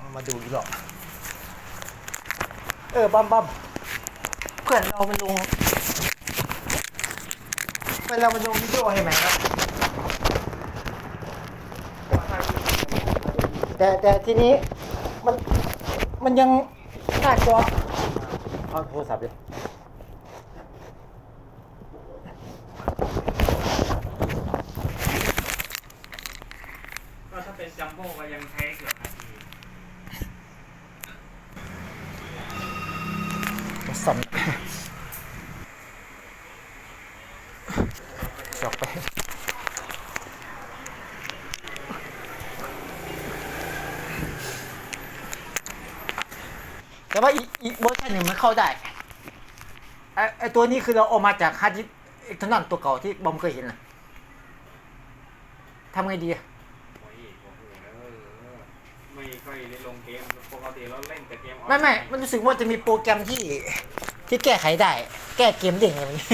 เอามาดูอีกรอบเออบอมบอมเพื่อนเรามันลงเพื่อนเรามันลงวิดีโอให้ไหมครับแต่แต่ทีนี้มันมันยังหน้าจอเอาโทรศัพท์เลยก็ถ้าเป็นจัมโบ้ก็ยังใช้เกือบนาที สั่นจบไปแต่ว่าอีกอีกเวอร์ชันหนึ่งมันเข้าได้ไอไอตัวนี้คือเราเอามาจากฮาร์ดดิสก์เอ็กซ์นอนตัวเก่าที่บอมเคยเห็นนะทำไงดีอะ โอ้ยโอ้โหเออไม่ ค่อยได้ลงเกมปกติเราเล่นแต่เกมออนไม่ไม่ มันรู้สึกว่าจะมีโปรแกรมที่ที่แก้ไขได้ แก้เกมเด้งอะไรแบบนี้